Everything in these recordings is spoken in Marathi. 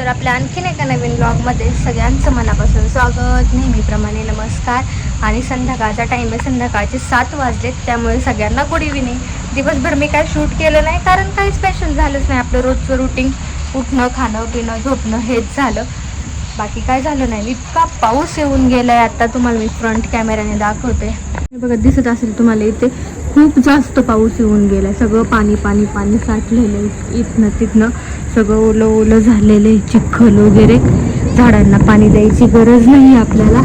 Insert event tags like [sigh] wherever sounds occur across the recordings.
तर आपल्या आणखीन एका नवीन ब्लॉगमध्ये सगळ्यांचं मनापासून स्वागत. नेहमीप्रमाणे नमस्कार. आणि संध्याकाळचा टाईम आहे संध्याकाळचे सात वाजलेत त्यामुळे सगळ्यांना गुड इव्हिनिंग दिवसभर मी काय शूट केलं नाही कारण काही स्पेशल झालंच नाही. आपलं रोजचं रुटीन उठणं खाणं पिणं झोपणं हेच झालं. बाकी काय झालं नाही. इतका पाऊस येऊन गेलं आहे आत्ता तुम्हाला मी फ्रंट कॅमेऱ्याने दाखवते. बघा दिसत असेल तुम्हाला इथे. खूप जास्त पाऊस येऊन गेलाय. सगळं पाणी पाणी पाणी साठलेलं आहे. इथनं तिथनं सगळं ओलं ओलं झालेलं आहे. चिखल वगैरे. झाडांना पाणी द्यायची गरज नाही आपल्याला.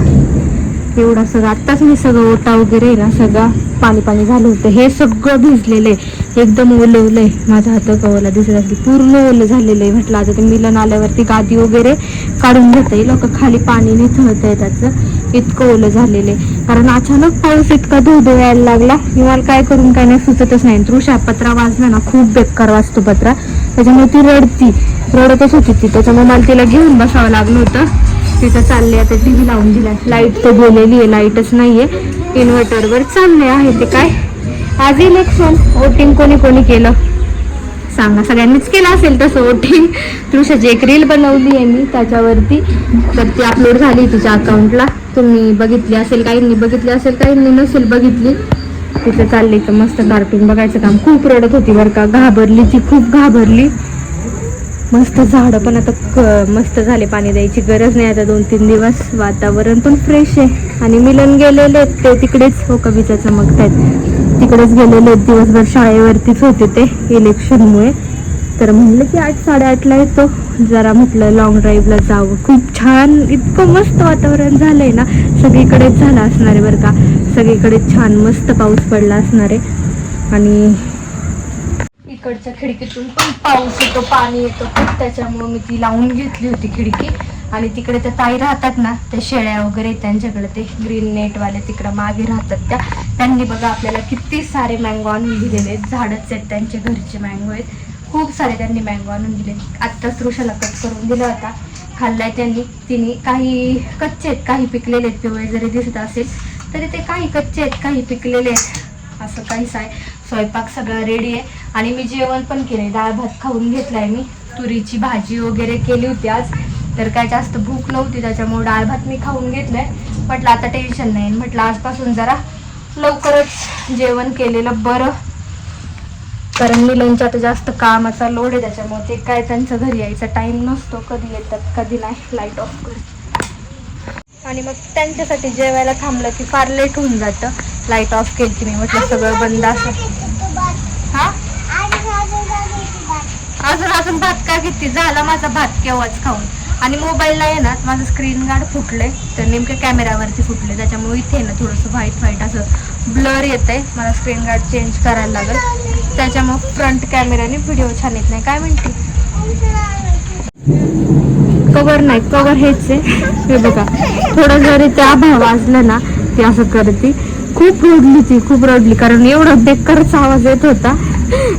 एवढा सगळं आत्ताच मी सगळं ओटा वगैरे आहे ना सगळं पाणी पाणी झालं होतं. हे सगळं भिजलेलं आहे. एकदम ओलं ओलं आहे. माझा हात कवला दिसत असली. पूर्ण ओलं झालेलं आहे. म्हटलं आता ते मिलन आल्यावरती गादी वगैरे काढून घेता येईल. लोक खाली पाणी निथळत आहे त्याचं इतकं ओलं झालेलं आहे. कारण अचानक पाऊस इतका धो यायला लागला. की काय करून काय नाही सुचतच नाही. तृषा पत्रा वाजला ना खूप बेकार वाजतो पत्रा. त्याच्यामुळे ती रडती. रडतच होती ती. त्याच्यामुळे मला तिला घेऊन बसावं लागलं होतं. तिथं चालले आता टी व्ही लावून दिला. लाइट तर गेलेली आहे लाईटच नाही आहे इन्व्हर्टरवर चालले आहे ते काय? आज इलेक्शन वोटिंग कोणी कोणी केलं? सांगा. सगळ्यांनीच केलं असेल तसं वोटिंग तृषाची एक रील बनवली आहे मी त्याच्यावरती. तर ती अपलोड झाली तुझ्या अकाउंटला तुम्ही बघितली असेल काहींनी बघितली असेल काहींनी नसेल बघितली. तिथे चालली तर मस्त कार्टून बघायचं काम. खूप रडत होती बरं का. घाबरली ती खूप घाबरली. मस्त झाडं पण आता क- मस्त झाले. पाणी द्यायची गरज नाही आता दोन तीन दिवस. वातावरण पण फ्रेश आहे. आणि मिलन गेलेले आहेत ते तिकडेच. हो कविता चमकतायत. तिकडेच गेलेले आहेत. दिवसभर शाळेवरतीच होते ते इलेक्शनमुळे तर म्हणलं की आठ साडेआठला येतो. जरा म्हटलं लॉंग ड्राईव्हला जावं. खूप छान इतकं मस्त वातावरण झालंय ना. सगळीकडेच झालं असणार आहे बरं का. सगळीकडे छान मस्त पाऊस पडला असणार आहे. आणि इकडच्या खिडकीतून पण पाऊस येतो पाणी येतो खूप. त्याच्यामुळं मी ती लावून घेतली होती खिडकी. आणि तिकडे त्या ताई राहतात ना त्या शेळ्या वगैरे त्यांच्याकडे ते ग्रीन नेटवाले तिकडं मागे राहतात त्या. त्यांनी बघा आपल्याला किती सारे मँगो आणून दिलेले आहेत. झाडच आहेत त्यांचे घरचे मँगो आहेत. खूप सारे त्यांनी मँगो आणून दिले. आत्ताच ऋषाला कट करून दिला होता. खाल्लाय त्यांनी. तिने काही कच्चे आहेत काही पिकलेले आहेत. पिवळे जरी दिसत असेल तरी ते काही कच्चे आहेत काही पिकलेले आहेत. असं काहीच आहे. स्वयंपाक सगळं रेडी आहे. आणि मी जेवण पण केलंय. डाळ भात खाऊन घेतलाय मी. तुरीची भाजी वगैरे केली होती आज. तर काय जास्त भूक नव्हती त्याच्यामुळे डाळ भात मी खाऊन घेतलाय. म्हटलं आता टेन्शन नाही. म्हटलं आजपासून जरा लवकरच जेवण केलेलं बरं. कारण मिलनच्या आता जास्त कामाचा लोड आहे त्याच्यामुळे ते काय त्यांचं घरी यायचा टाइम नसतो. कधी येतात कधी नाही. लाइट ऑफ कर. आणि मग त्यांच्यासाठी जेवायला थांबलं की फार लेट होऊन जातं. लाइट ऑफ केली की मी म्हटलं सगळं बंद असं. हा? अजून अजून भात का किती झाला माझा भात केव्हाच खाऊन. आणि मोबाईलला आहे ना माझं स्क्रीन गार्ड फुटलंय. तर नेमक्या कॅमेऱ्यावरती फुटले त्याच्यामुळे इथे ना थोडंसं व्हाईट व्हाईट असं ब्लर येत आहे मला स्क्रीन गार्ड चेंज करायला लागेल. त्याच्यामुळे फ्रंट कॅमेऱ्याने व्हिडिओ छान येत नाही. काय म्हणते? कवर नाही. कवर हेच आहे. हे बघा. थोडं जरी त्या आभाळ वाजलं ना ती असं करते. खूप रडली ती. खूप रडली. कारण एवढा बेकारच आवाज येत होता.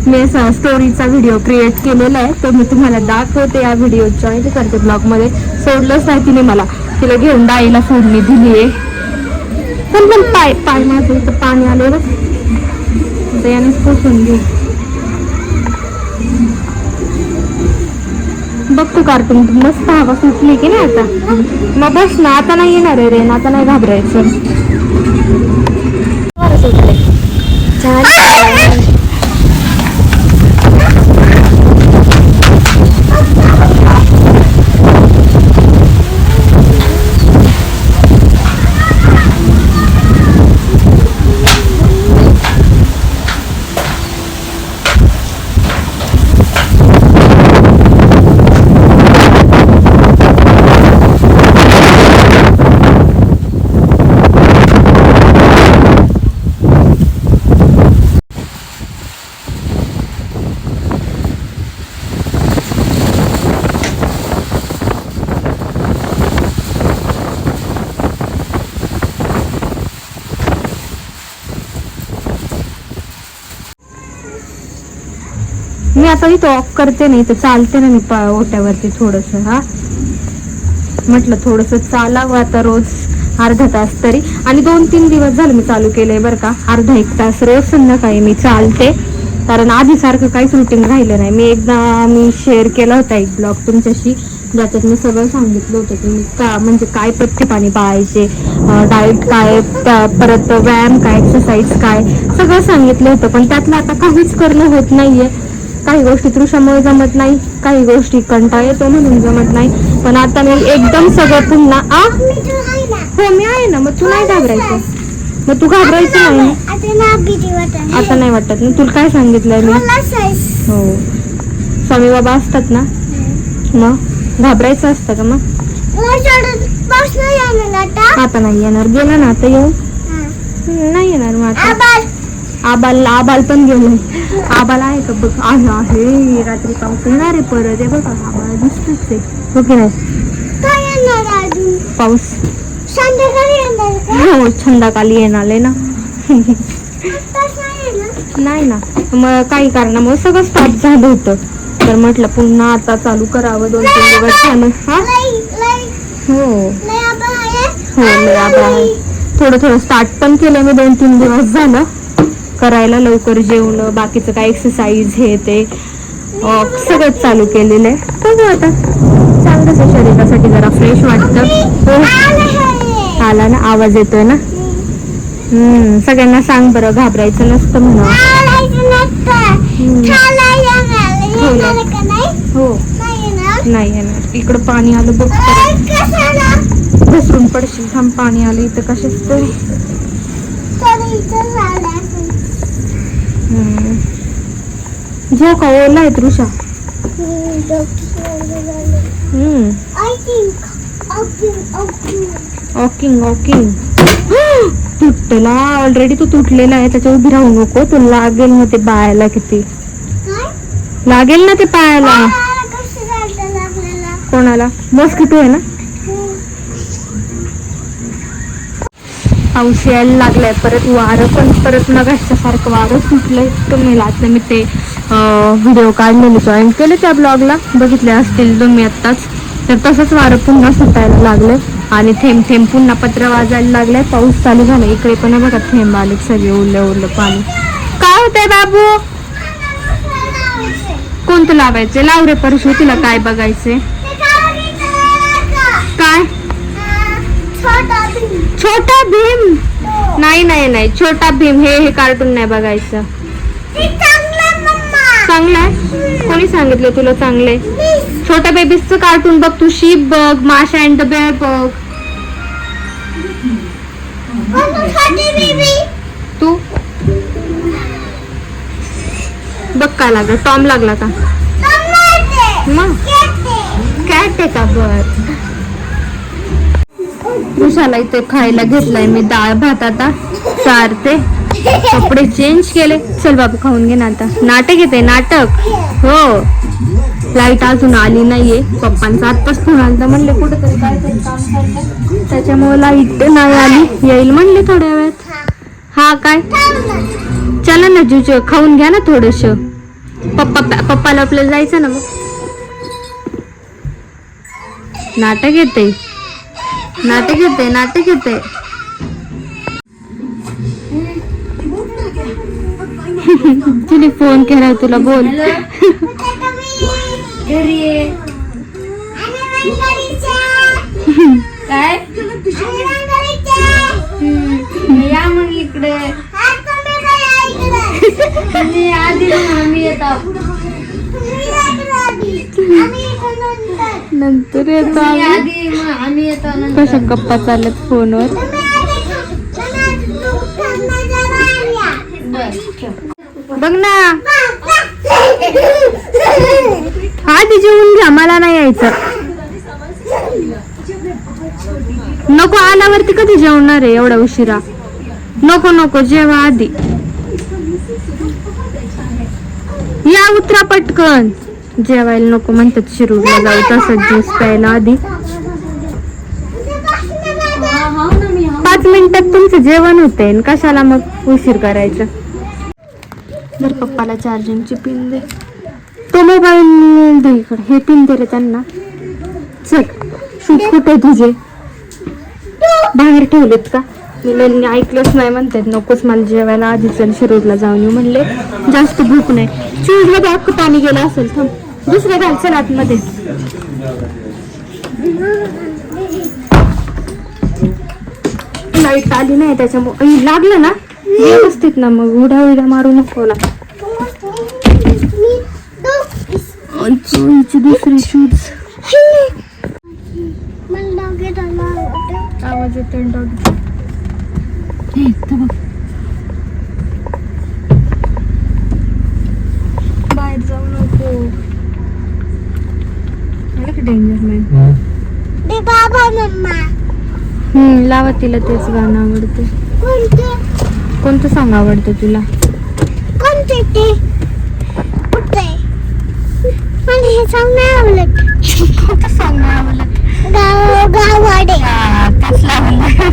मी असा स्टोरीचा व्हिडिओ क्रिएट केलेला आहे. तो मी तुम्हाला दाखवते या व्हिडिओ जॉईन करते ब्लॉगमध्ये सोडलंच नाही तिने मला. तिला घेऊन डाईला फोडणी दिली आहे. पण पण पाय पाय माझं तर पाणी आलं आता यानेच पोसून घेऊ. बघतो कार्टून मस्त हवा सुटली की नाही आता? मग बस ना आता नाही येणार आहे रे. आता नाही घाबरायचं. सुटले. छान मी आता इथं ऑफ करते ना इथं चालते ना मी ओट्यावरती थोडस हा. म्हटलं थोडस चालावं आता रोज अर्धा तास तरी. आणि दोन तीन दिवस झाले मी चालू केलंय बरं का अर्धा एक तास रोज संध्याकाळी मी चालते. कारण आधीसारखं काहीच रुटीन राहिलं नाही. मी एकदा मी शेअर केला होता एक ब्लॉग तुमच्याशी ज्याच्यात मी सगळं सांगितलं होतं की का म्हणजे काय पथ्य पाणी पाळायचे डाएट काय परत व्यायाम काय एक्सरसाइज काय सगळं सांगितलं होतं. पण त्यातलं आता काहीच करणं होत नाहीये. काही गोष्टी तृषामुळे जमत नाही काही गोष्टी कंटाळ येतो म्हणून जमत नाही. पण आता मी एकदम सगळं पुन्हा आ? हो मी आहे ना मग तू नाही घाबरायचं. मग तू घाबरायचं नाही. आता नाही वाटत ना. तुला काय सांगितलंय मी? हो. स्वामी बाबा असतात ना? मग घाबरायचं असतं का मग? आता. नाही येणार. गेला ना आता येऊ? नाही येणार मग आता. आबाल आबाल पण गेलोय आबाल आहे का? बघ आहे आहे. रात्री पाऊस येणार आहे परत. आहे बघा आबाल दिसतच आहे. हो की नाही? काय येणार अजून? पाऊस. हो छंदाकाली येणार आहे ना. नाही येणार नाही ना. मग काही कारणामुळे सगळं स्टॉप झालं होतं. तर म्हटलं पुन्हा आता चालू करावं. दोन तीन दिवस झालं हा? हो. हो आहे. थोडं थोडं स्टार्ट पण केलं मी दोन तीन दिवस झालं. करायला लवकर जेवणं बाकीचं काय एक्सरसाइज हे ते सगळंच चालू केलेलं आहे. बघू आता. चांगलंच आहे शरीरासाठी जरा फ्रेश वाटतं. हो. आला ना आवाज येतोय ना? हम्म सगळ्यांना सांग बरं घाबरायचं नसतं म्हणा. हो. नाही येणार. इकडं पाणी आलं बघ. घसरून पडशील. थांब पाणी आलं इथं कशाच तरी तर इथं झालं असेल. हम्म. जो का ओला आहे तृषा हम्म, डोक्यावर झालं. हम्म I think, आहे तृषा. वॉकिंग वॉकिंग [gasps] तुटला. ऑलरेडी तो तुटलेला आहे. त्याच्या उभी राहू नको. तो लागेल ना ते पायाला किती. लागेल ना ते पायाला. कोणाला? मॉस्किटो आहे ना? पाऊस यायला लागलाय. परत वारं पण परत मगाच्या सारखं वारं तुटलंय तुम्ही आता मी ते. व्हिडिओ काढलेले जॉईन केले त्या ब्लॉगला बघितले असतील तुम्ही आत्ताच. तर तसंच वारं पुन्हा सुटायला लागलं आणि थेंब थेंब पुन्हा पत्र वाजायला लागलाय. पाऊस चालू झाला इकडे पण बघा थेंब आले सगळे ओलं ओलं पाणी. काय होतंय बाबू? कोणतं लावायचं लाव रे परशु तिला काय बघायचे काय? छोटा भीम. छोटा भीम नाही नाही नाही. छोटा भीम हे हे कार्टून नाही बघायचं. चांगलंय आहे. कोणी सांगितलं तुला चांगलंय छोट्या बेबीजचं कार्टून बघ तू शीप बघ माशा अँड द बेअर बघ. तू? बघ काय लागलं. टॉम लागला का? ते. मग कॅट आहे का बर? तुझ्याला इथे खायला घेतलाय मी डाळ भात आता. चारते. कपडे चेंज केले. चल बाबू खाऊन घे ना आता. नाटक येते नाटक. हो. लाइट अजून आली नाहीये. पप्पांचा आत्ताच फोन आला तर म्हणले कुठेतरी काय तरी काम त्याच्यामुळे लाइट नाही आली. येईल म्हणले थोड्या वेळात. हा काय? ना. चला ना जुज खाऊन घ्या ना थोडस. पप्पा पप्पाला आपल्याला जायचं ना मग. नाटक येते नाटक येते नाटक येते तिने फोन केला तुला बोल. काय. या मग इकडे आधी आम्ही येतो. नंतर येतो आम्ही आम्ही येतो कशा गप्पा चालत फोनवर बघ ना. आधी जेवून घ्या मला नाही यायचं. नको आल्यावरती कधी जेवणार आहे? एवढा उशिरा. नको नको जेवा आधी. या उतरा पटकन. जेवायला नको म्हणतात शिरूरला जाऊ तसंच ज्यूस प्यायला आधी. पाच मिनिटात तुमचं जेवण होते कशाला मग उशीर करायचं? जर पप्पाला चार्जिंगची पिन दे. तो मोबाईल दे इकडे. हे पिन दे रे त्यांना. चल शूट कुठे तुझे? बाहेर ठेवलेत का? मी त्यांनी ऐकलंच नाही म्हणतात नकोच मला जेवायला आधी चल शिरूरला जाऊन येऊ म्हणले. जास्त भूक नाही. चूज बॅग पाणी गेलं असेल थांब. दुसरं घाल चल आतमध्ये. लाइट आली नाही त्याच्यामुळे. लागलं ना? व्यवस्थित ना मग उड्या उड्या मारू नको ना. आमची दुसरी शूज आवाज येतोय डॉग. बाहेर जाऊ नको. डेंजर मॅन बाबा मम्मा हम्म लावा तिला तेच गाणं आवडते कोणते सॉंग आवडतं तुला? कोणते ते? कुठे? मला हे सांग नाही आवडत. कोणतं सॉंग आवडलं गाव गावाडे तेच लावलं लाकडी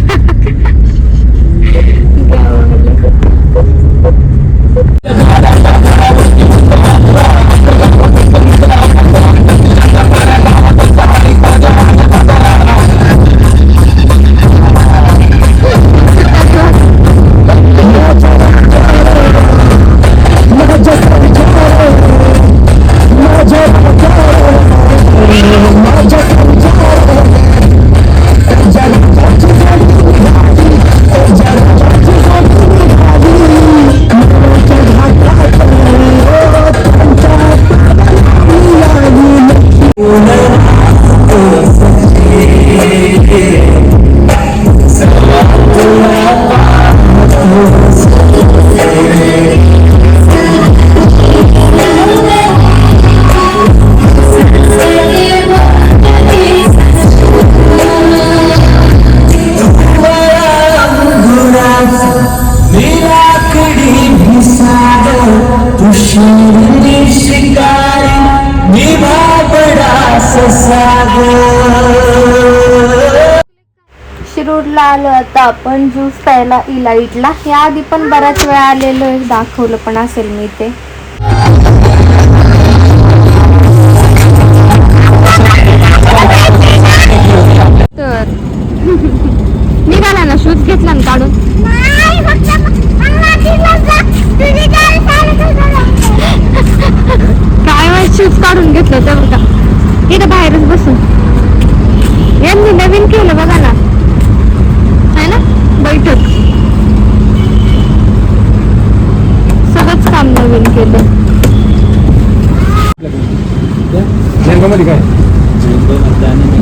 शिकारी मी ससाग. शिरूरला आलो आता आपण ज्यूस प्यायला इलाईटला. या आधी पण बऱ्याच वेळा आलेलो आहे दाखवलं पण असेल मी ते. शूज काढून घेतलं तर का इथं बाहेरच बसून. यांनी नवीन केलं बघा ना. है ना? बैठक. सगळंच काम नवीन केलं.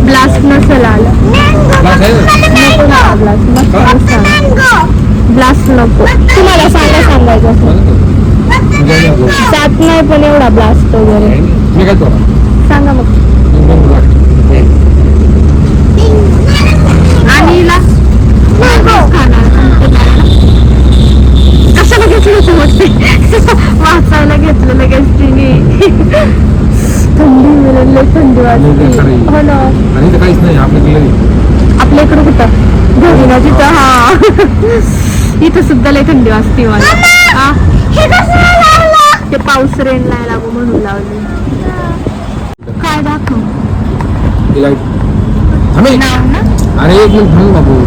ब्लास्ट नसेल आलं? नको ब्लास्ट मँगो ब्लास्ट नको. तुम्हाला सांगा सांगायचं जात नाही पण एवढा ब्लास्ट वगैरे. मी काय करू? सांगा मग. आणि कशाला घेतलं होतं मग ते [laughs] वाचायला घेतलं लगेच तिने. थंडी मिळेल लय थंडी वाजते. खरंय. हो ना. आणि इथं काहीच नाही आपल्याकडे आपल्या इकडं कुठं? घरी ना तिथं हा. [laughs] इथं सुद्धा लय थंडी वाजते मला. ते पाऊस रेन नाही लागू म्हणून लावले. काय दाखव. थांबे नाव ना? अरे एक मिनिट थांब बाबू.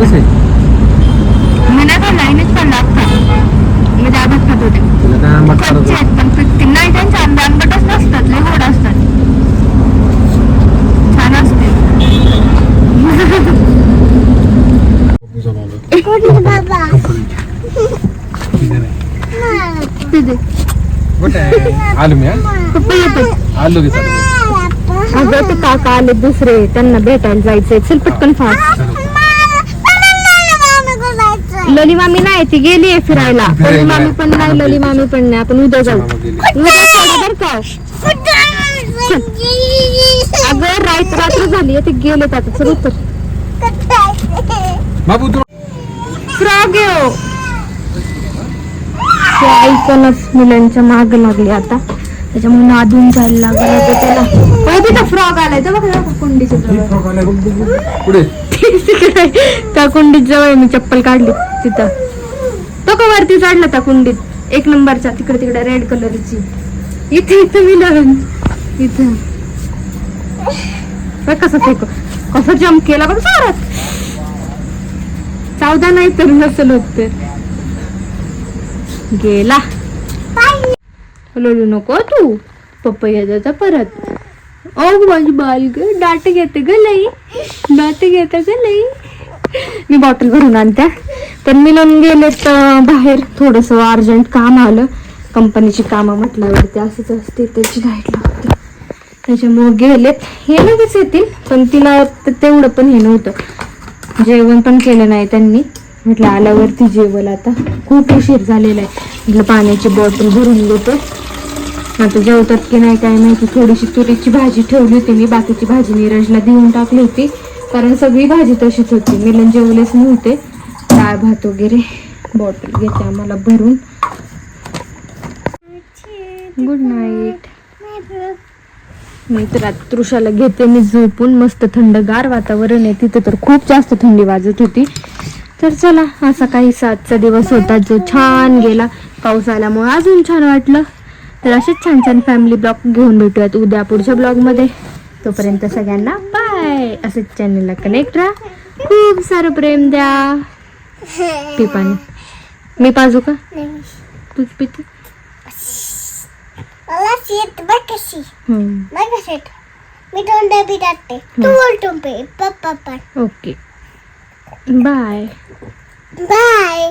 कसं आहे? खाल्ला आईनेच खाल्ला अख्खा मी दादाच खात होते. तुला काय आंबट कच्चे करत आहेत पण पिकते नाही त्यांचे आंबे आंबटच नसतात लय गोड असतात. छान असते? आलो मी आलो काका आले दुसरे त्यांना भेटायला जायचंय. चल पटकन फास्ट. लली मामी नाही ती गेली आहे फिरायला. लली मामी पण नाही लली मामी पण नाही. आपण उद्या जाऊ. उद्या चला बरं का? अगं रात रात्र झाली आहे, ते गेलेत आता. चल उतर. बाबू तू फ्रॉग येऊ ते ऐकूनच मुलांच्या माग लागले आता. त्याच्यामुळे नादून जायला लागलं होतं त्याला. होय तिथं फ्रॉग आलाय. तर बघा बघा कुंडीच्या जवळ पुढे [laughs] तिकडे त्या कुंडीत जवळ मी चप्पल काढली तिथं. तो का वरती चढला त्या कुंडीत एक नंबरच्या तिकडे तिकडे रेड कलरची इथे इथं मी लावून इथं. कसं फेकू कसा जम्प केला बघ जोरात चौदा नाही तर नसेल होत तर गेला लोलू नको तू. पपया जाता परत. ओ माझी बाल ग डाट घेते ग लई डाट घेते ग लई मी बॉटल भरून आणत्या तर मी गेले तर बाहेर थोडस अर्जंट काम आलं कंपनीची कामं म्हटल्यावरती असंच असते त्याची गाईड लागते त्याच्यामुळे गेलेत हे लगेच येतील पण तिला तेवढं पण हे नव्हतं जेवण पण केलं नाही त्यांनी म्हटलं आल्यावरती जेवल आता खूप उशीर झालेला आहे म्हटलं पाण्याची बॉटल भरून देतो आता जेवतात की नाही काय माहिती थोडीशी तुरीची भाजी ठेवली होती मी बाकीची भाजी नीरजला देऊन टाकली होती. कारण सगळी भाजी तशीच होती. मिलन जेवलेच नव्हते. डाळ भात वगैरे बॉटल घेते आम्हाला भरून. गुड नाईट मी तर आता तृषाला घेते मी झोपून मस्त थंडगार वातावरण आहे. तिथं तर खूप जास्त थंडी वाजत होती. तर चला असा काही सातचा दिवस होता जो छान गेला. पाऊस आल्यामुळे अजून छान वाटलं. तर असेच छान छान फॅमिली ब्लॉग घेऊन भेटूयात उद्या पुढच्या ब्लॉगमध्ये तोपर्यंत सगळ्यांना बाय असंच चॅनलला कनेक्ट राहा. खूप सारं प्रेम द्या. [laughs] पी पाणी मी पाजू का? तूच पिते. मला सीट बघ कशी. हम्म. बघ सीट मी दोन डबी टाकते. तू उलटून पे. पप्पा पण. ओके. Bye bye